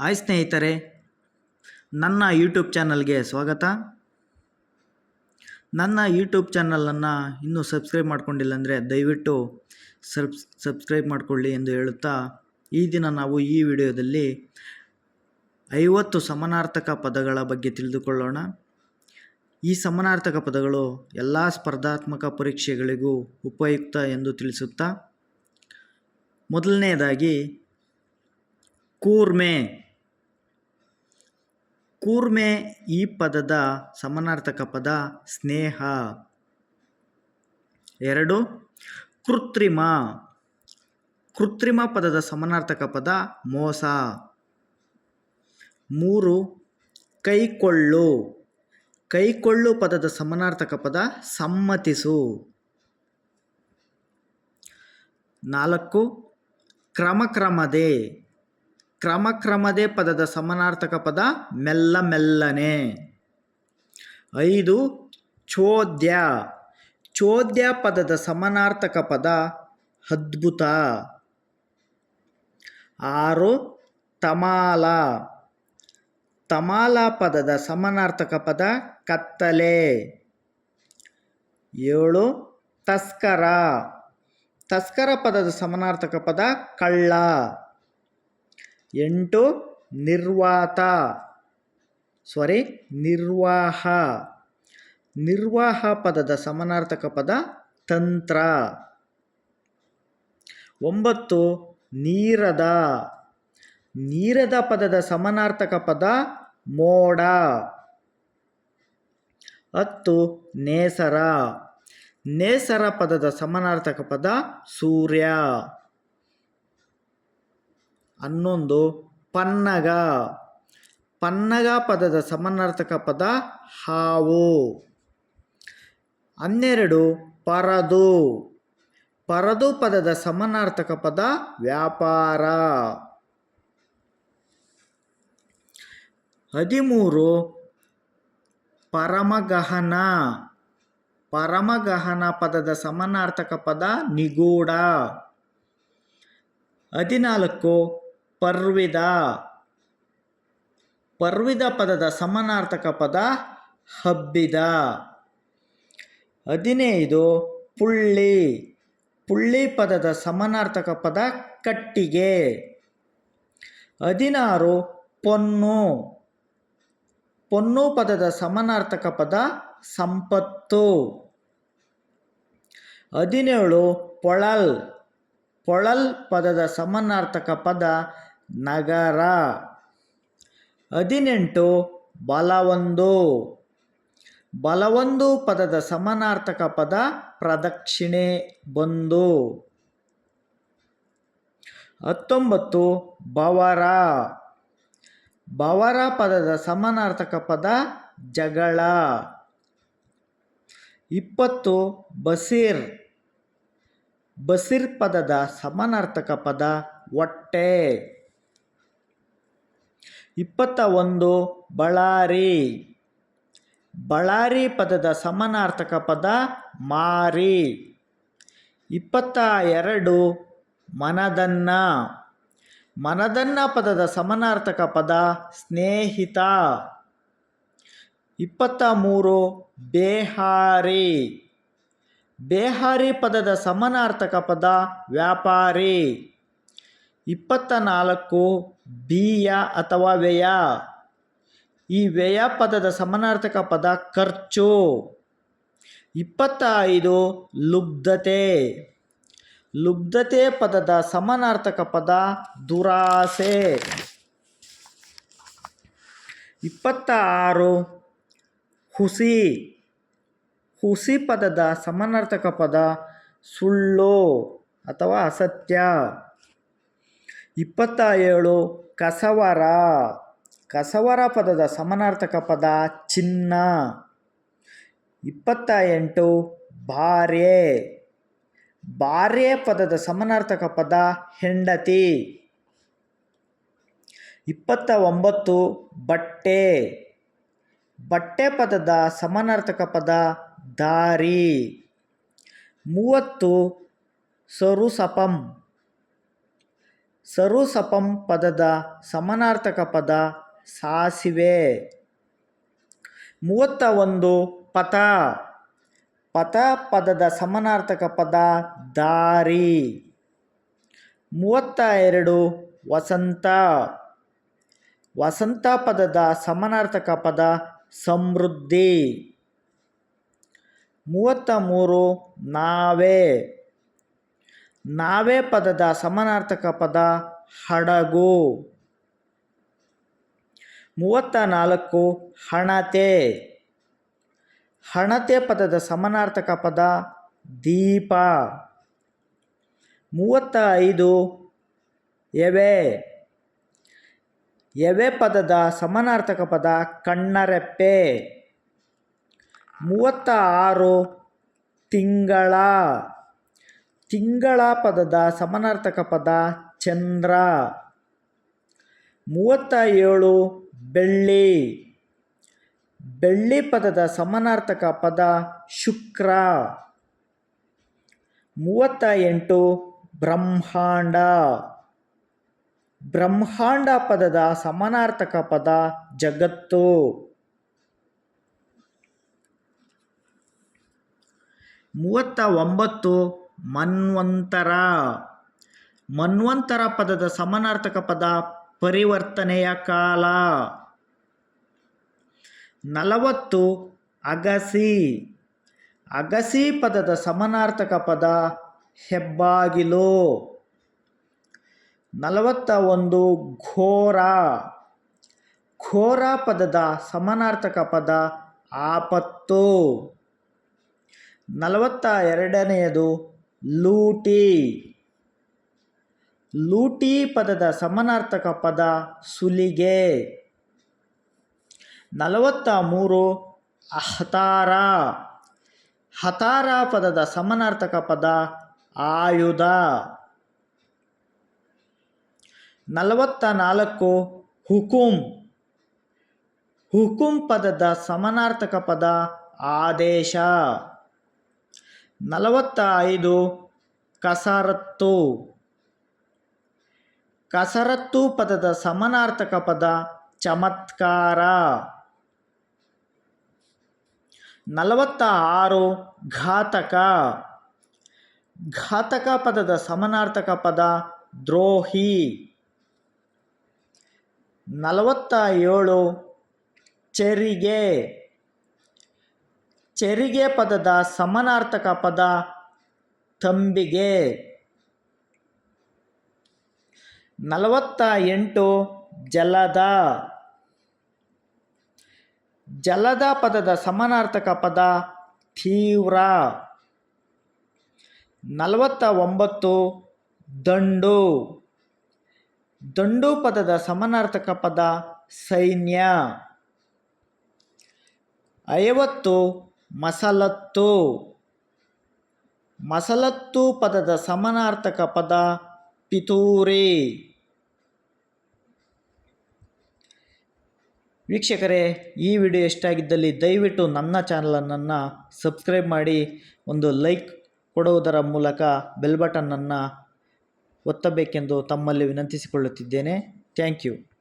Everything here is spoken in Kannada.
ಹಾಯ್ ಸ್ನೇಹಿತರೆ, ನನ್ನ ಯೂಟ್ಯೂಬ್ ಚಾನಲ್ಗೆ ಸ್ವಾಗತ. ನನ್ನ ಯೂಟ್ಯೂಬ್ ಚಾನಲನ್ನು ಇನ್ನೂ ಸಬ್ಸ್ಕ್ರೈಬ್ ಮಾಡ್ಕೊಂಡಿಲ್ಲ ಅಂದರೆ ದಯವಿಟ್ಟು ಸಬ್ ಸಬ್ಸ್ಕ್ರೈಬ್ ಮಾಡಿಕೊಳ್ಳಿ ಎಂದು ಹೇಳುತ್ತಾ, ಈ ದಿನ ನಾವು ಈ ವಿಡಿಯೋದಲ್ಲಿ ಐವತ್ತು ಸಮಾನಾರ್ಥಕ ಪದಗಳ ಬಗ್ಗೆ ತಿಳಿದುಕೊಳ್ಳೋಣ. ಈ ಸಮಾನಾರ್ಥಕ ಪದಗಳು ಎಲ್ಲ ಸ್ಪರ್ಧಾತ್ಮಕ ಪರೀಕ್ಷೆಗಳಿಗೂ ಉಪಯುಕ್ತ ಎಂದು ತಿಳಿಸುತ್ತಾ ಮೊದಲನೆಯದಾಗಿ ಕೂರ್ಮೆ. ಕೂರ್ಮೆ ಈ ಪದದ ಸಮನಾರ್ಥಕ ಪದ ಸ್ನೇಹ. ಎರಡು, ಕೃತ್ರಿಮ. ಕೃತ್ರಿಮ ಪದದ ಸಮನಾರ್ಥಕ ಪದ ಮೋಸ. ಮೂರು, ಕೈಕೊಳ್ಳು. ಕೈಕೊಳ್ಳು ಪದದ ಸಮನಾರ್ಥಕ ಪದ ಸಮ್ಮತಿಸು. ನಾಲ್ಕು, ಕ್ರಮಕ್ರಮದೆ. ಕ್ರಮಕ್ರಮದೆ ಪದದ ಸಮನಾರ್ಥಕ ಪದ ಮೆಲ್ಲ ಮೆಲ್ಲನೆ. ಐದು, ಚೋದ್ಯ. ಚೋದ್ಯ ಪದದ ಸಮನಾರ್ಥಕ ಪದ ಅದ್ಭುತ. ಆರು, ತಮಾಲ. ತಮಾಲ ಪದದ ಸಮನಾರ್ಥಕ ಪದ ಕತ್ತಲೆ. ಏಳು, ತಸ್ಕರ. ತಸ್ಕರ ಪದದ ಸಮನಾರ್ಥಕ ಪದ ಕಳ್ಳ. ಎಂಟು ನಿರ್ವಾತ. ಸಾರಿ ನಿರ್ವಾಹ. ನಿರ್ವಾಹ ಪದದ ಸಮಾನಾರ್ಥಕ ಪದ ತಂತ್ರ. ಒಂಬತ್ತು, ನೀರದ. ನೀರದ ಪದದ ಸಮಾನಾರ್ಥಕ ಪದ ಮೋಡ. ಹತ್ತು, ನೇಸರ. ನೇಸರ ಪದದ ಸಮಾನಾರ್ಥಕ ಪದ ಸೂರ್ಯ. ಹನ್ನೊಂದು ಪನ್ನಗ. ಪನ್ನಗ ಪದದ ಸಮಾನಾರ್ಥಕ ಪದ ಹಾವು. ಹನ್ನೆರಡು ಪರದು. ಪರದು ಪದದ ಸಮನಾರ್ಥಕ ಪದ ವ್ಯಾಪಾರ. ಹದಿಮೂರು ಪರಮಗಹನ. ಪರಮಗಹನ ಪದದ ಸಮನಾರ್ಥಕ ಪದ ನಿಗೂಢ. ಹದಿನಾಲ್ಕು ಪರ್ವಿದ. ಪರ್ವಿದ ಪದದ ಸಮಾನಾರ್ಥಕ ಪದ ಹಬ್ಬಿದ. ಹದಿನೈದು, ಪುಳ್ಳಿ. ಪುಳ್ಳಿ ಪದದ ಸಮಾನಾರ್ಥಕ ಪದ ಕಟ್ಟಿಗೆ. ಹದಿನಾರು, ಪೊನ್ನು. ಪೊನ್ನು ಪದದ ಸಮಾನಾರ್ಥಕ ಪದ ಸಂಪತ್ತು. ಹದಿನೇಳು, ಪೊಳಲ್. ಪೊಳಲ್ ಪದದ ಸಮಾನಾರ್ಥಕ ಪದ ನಗರ. ಹದಿನೆಂಟು, ಬಲವೊಂದು. ಬಲವೊಂದು ಪದದ ಸಮಾನಾರ್ಥಕ ಪದ ಪ್ರದಕ್ಷಿಣೆ, ಬಂದು. ಹತ್ತೊಂಬತ್ತು ಬವರ ಬವರ ಪದದ ಸಮಾನಾರ್ಥಕ ಪದ ಜಗಳ. ಇಪ್ಪತ್ತು, ಬಸೀರ್. ಬಸಿರ್ ಪದದ ಸಮಾನಾರ್ಥಕ ಪದ ಹೊಟ್ಟೆ. ಇಪ್ಪತ್ತ ಒಂದು ಬಳ್ಳಾರಿ. ಬಳ್ಳಾರಿ ಪದದ ಸಮಾನಾರ್ಥಕ ಪದ ಮಾರಿ. ಇಪ್ಪತ್ತ ಎರಡು ಮನದನ್ನ. ಮನದನ್ನ ಪದದ ಸಮಾನಾರ್ಥಕ ಪದ ಸ್ನೇಹಿತ. ಇಪ್ಪತ್ತ ಮೂರು ಬೇಹಾರಿ. ಬೇಹಾರಿ ಪದದ ಸಮಾನಾರ್ಥಕ ಪದ ವ್ಯಾಪಾರಿ. ಇಪ್ಪತ್ತ ನಾಲ್ಕು ಬೀಯ ಅಥವಾ ವ್ಯಯ. ಈ ವ್ಯಯ ಪದದ ಸಮನಾರ್ಥಕ ಪದ ಖರ್ಚು. ಇಪ್ಪತ್ತ ಐದು ಲುಬ್ಧತೆ. ಲುಬ್ಧತೆ ಪದದ ಸಮನಾರ್ಥಕ ಪದ ದುರಾಸೆ. ಇಪ್ಪತ್ತ ಆರು ಹುಸಿ. ಹುಸಿ ಪದದ ಸಮನಾರ್ಥಕ ಪದ ಸುಳ್ಳು ಅಥವಾ ಅಸತ್ಯ. ಇಪ್ಪತ್ತ ಏಳು ಕಸವರ. ಕಸವರ ಪದದ ಸಮನಾರ್ಥಕ ಪದ ಚಿನ್ನ. ಇಪ್ಪತ್ತ ಎಂಟು ಭಾರ್ಯೆ. ಭಾರ್ಯೆ ಪದದ ಸಮನಾರ್ಥಕ ಪದ ಹೆಂಡತಿ. ಇಪ್ಪತ್ತ ಒಂಬತ್ತು ಬಟ್ಟೆ. ಬಟ್ಟೆ ಪದದ ಸಮನಾರ್ಥಕ ಪದ ದಾರಿ. ಮೂವತ್ತು ಸರುಸಪಂ. ಸರುಸಪಂ ಪದದ ಸಮಾನಾರ್ಥಕ ಪದ ಸಾಸಿವೆ. ಮೂವತ್ತ ಒಂದು ಪಥ. ಪಥ ಪದದ ಸಮಾನಾರ್ಥಕ ಪದ ದಾರಿ. ಮೂವತ್ತ ಎರಡು ವಸಂತ. ವಸಂತ ಪದದ ಸಮಾನಾರ್ಥಕ ಪದ ಸಮೃದ್ಧಿ. ಮೂವತ್ತ ಮೂರು ನಾವೆ. ನಾವೆ ಪದದ ಸಮಾನಾರ್ಥಕ ಪದ ಹಡಗು. ಮೂವತ್ತ ನಾಲ್ಕು ಹಣತೆ. ಹಣತೆ ಪದದ ಸಮಾನಾರ್ಥಕ ಪದ ದೀಪ. ಮೂವತ್ತ ಐದು ಎವೆ. ಎವೆ ಪದದ ಸಮಾನಾರ್ಥಕ ಪದ ಕಣ್ಣರೆಪ್ಪೆ. ಮೂವತ್ತ ಆರು ತಿಂಗಳ. ತಿಂಗಳ ಪದದ ಸಮನಾರ್ಥಕ ಪದ ಚಂದ್ರ. ಮೂವತ್ತ ಏಳು ಬೆಳ್ಳಿ. ಬೆಳ್ಳಿ ಪದದ ಸಮನಾರ್ಥಕ ಪದ ಶುಕ್ರ. ಮೂವತ್ತ ಎಂಟು ಬ್ರಹ್ಮಾಂಡ. ಬ್ರಹ್ಮಾಂಡ ಪದದ ಸಮನಾರ್ಥಕ ಪದ ಜಗತ್ತು. ಮೂವತ್ತ ಒಂಬತ್ತು ಮನ್ವಂತರ. ಮನ್ವಂತರ ಪದದ ಸಮಾನಾರ್ಥಕ ಪದ ಪರಿವರ್ತನೆಯ ಕಾಲ. ನಲವತ್ತು, ಅಗಸಿ. ಅಗಸಿ ಪದದ ಸಮಾನಾರ್ಥಕ ಪದ ಹೆಬ್ಬಾಗಿಲು. ನಲವತ್ತ ಒಂದು, ಘೋರ. ಘೋರ ಪದದ ಸಮಾನಾರ್ಥಕ ಪದ ಆಪತ್ತು. ನಲವತ್ತ ಎರಡನೆಯದು ಲೂಟಿ. ಲೂಟಿ ಪದದ ಸಮನಾರ್ಥಕ ಪದ ಸುಲಿಗೆ. ನಲವತ್ತ ಮೂರು ಹತಾರ ಹತಾರ ಪದದ ಸಮನಾರ್ಥಕ ಪದ ಆಯುಧ. ನಲವತ್ತ ನಾಲ್ಕು, ಹುಕುಂ. ಹುಕುಂ ಪದದ ಸಮನಾರ್ಥಕ ಪದ ಆದೇಶ. ನಲವತ್ತ ಐದು ಕಸರತ್ತು. ಕಸರತ್ತು ಪದದ ಸಮನಾರ್ಥಕ ಪದ ಚಮತ್ಕಾರ. ನಲವತ್ತ ಆರು ಘಾತಕ. ಘಾತಕ ಪದದ ಸಮನಾರ್ಥಕ ಪದ ದ್ರೋಹಿ. ನಲವತ್ತ ಏಳು ಚೆರಿಗೆ. ಚೆರಿಗೆ ಪದದ ಸಮನಾರ್ಥಕ ಪದ ತಂಬಿಗೆ. ನಲವತ್ತ ಎಂಟು ಜಲದ. ಜಲದ ಪದದ ಸಮನಾರ್ಥಕ ಪದ ತೀವ್ರ. ನಲವತ್ತ ಒಂಬತ್ತು ದಂಡು. ದಂಡು ಪದದ ಸಮನಾರ್ಥಕ ಪದ ಸೈನ್ಯ. ಐವತ್ತು ಮಸಲತ್ತು. ಮಸಲತ್ತು ಪದದ ಸಮನಾರ್ಥಕ ಪದ ಪಿತೂರಿ. ವೀಕ್ಷಕರೇ, ಈ ವಿಡಿಯೋ ಎಷ್ಟಾಗಿದ್ದಲ್ಲಿ ದಯವಿಟ್ಟು ನನ್ನ ಚಾನಲನ್ನು ಸಬ್ಸ್ಕ್ರೈಬ್ ಮಾಡಿ, ಒಂದು ಲೈಕ್ ಕೊಡುವುದರ ಮೂಲಕ ಬೆಲ್ ಬಟನ್ನನ್ನು ಒತ್ತಬೇಕೆಂದು ತಮ್ಮಲ್ಲಿ ವಿನಂತಿಸಿಕೊಳ್ಳುತ್ತಿದ್ದೇನೆ. Thank you.